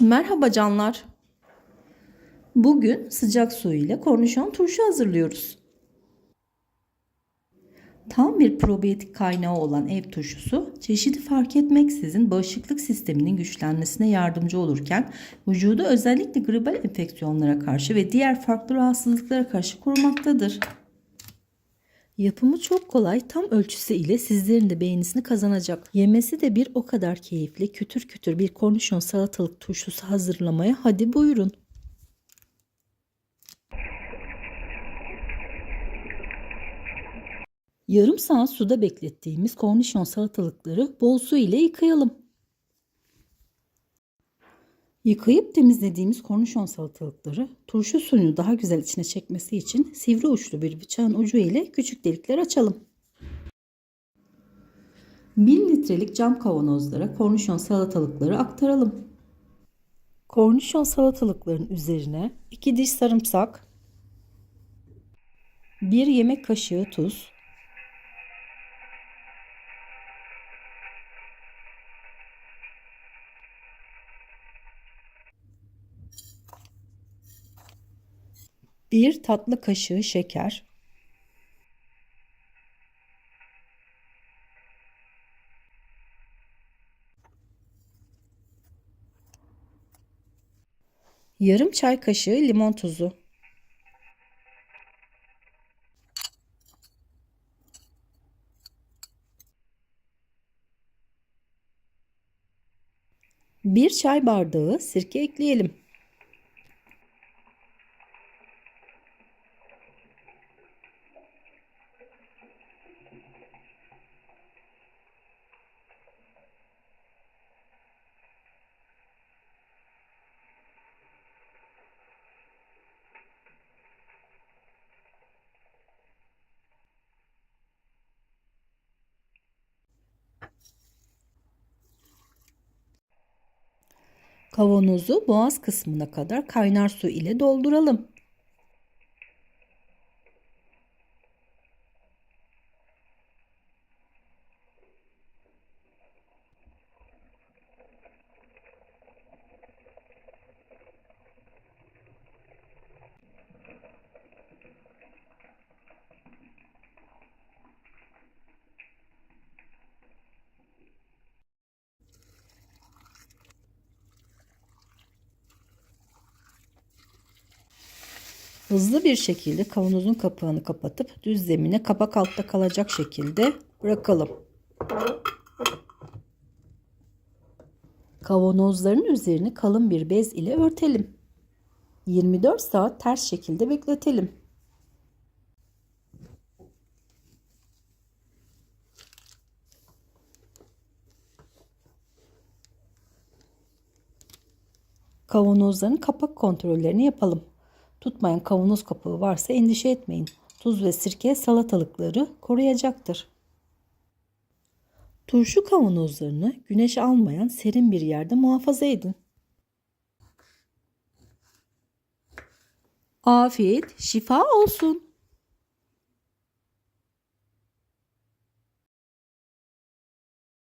Merhaba canlar. Bugün sıcak su ile kornişon turşu hazırlıyoruz. Tam bir probiyotik kaynağı olan ev turşusu çeşidi fark etmeksizin bağışıklık sisteminin güçlenmesine yardımcı olurken vücudu özellikle gribal enfeksiyonlara karşı ve diğer farklı rahatsızlıklara karşı korumaktadır. Yapımı çok kolay, tam ölçüsü ile sizlerin de beğenisini kazanacak. Yemesi de bir o kadar keyifli, kütür kütür bir kornişon salatalık turşusu hazırlamaya hadi buyurun. Yarım saat suda beklettiğimiz kornişon salatalıkları bol su ile yıkayalım. Yıkayıp temizlediğimiz kornişon salatalıkları turşu suyunu daha güzel içine çekmesi için sivri uçlu bir bıçağın ucu ile küçük delikler açalım. 1 litrelik cam kavanozlara kornişon salatalıkları aktaralım. Kornişon salatalıkların üzerine 2 diş sarımsak, 1 yemek kaşığı tuz, bir tatlı kaşığı şeker, yarım çay kaşığı limon tuzu, bir çay bardağı sirke ekleyelim. Kavanozu boğaz kısmına kadar kaynar su ile dolduralım. Hızlı bir şekilde kavanozun kapağını kapatıp düz zemine kapak altta kalacak şekilde bırakalım. Kavanozların üzerini kalın bir bez ile örtelim. 24 saat ters şekilde bekletelim. Kavanozların kapak kontrollerini yapalım. Tutmayan kavanoz kapağı varsa endişe etmeyin. Tuz ve sirke salatalıkları koruyacaktır. Turşu kavanozlarını güneş almayan serin bir yerde muhafaza edin. Afiyet, şifa olsun.